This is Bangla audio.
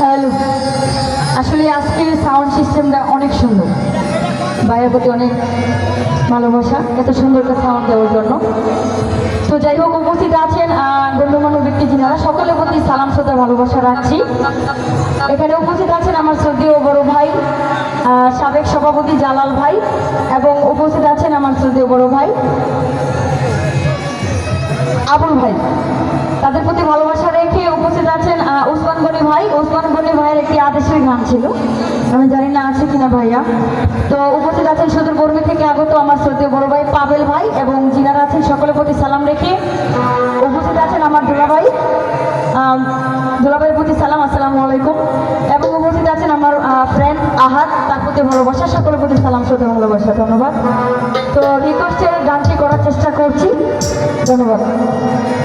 হ্যালো আসলে আজকের সাউন্ড সিস্টেমটা অনেক সুন্দর। বাইরের প্রতি অনেক ভালোবাসা, এত সুন্দর একটা সাউন্ড দেওয়ার জন্য। তো যাই হোক, উপস্থিত আছেন গণ্যমান্য ব্যক্তি যিনারা, সকলের প্রতি সালাম, শ্রদ্ধা, ভালোবাসা রাখছি। এখানে উপস্থিত আছেন আমার শ্রদ্ধেয় বড় ভাই সাবেক সভাপতি জালাল ভাই, এবং উপস্থিত আছেন আমার শ্রদ্ধেয় বড় ভাই আবুল ভাই। তাদের প্রতি ভালোবাসা রেখে উপস্থিত আছেন ওসমান গনি ভাই। ওসমান গনি ভাইয়ের একটি আদেশের গান ছিল। আমি জানি না আছে কিনা ভাইয়া। তো উপস্থিত আছেন সুদূর বর্মী থেকে আগত আমার শ্রদ্ধেয় বড় ভাই পাবেল ভাই এবং যিনারা আছেন সকলের প্রতি সালাম রেখে উপস্থিত আছেন আমার দুলাভাই। আম, দুলাভাইয়ের প্রতি সালাম আসসালামু আলাইকুম। এবং উপস্থিত আছেন আমার ফ্রেন্ড আহাত তার প্রতি ভালোবাসা সকলের প্রতি সালাম শ্রদ্ধা ভালোবাসা ধন্যবাদ। ধন্যবাদ।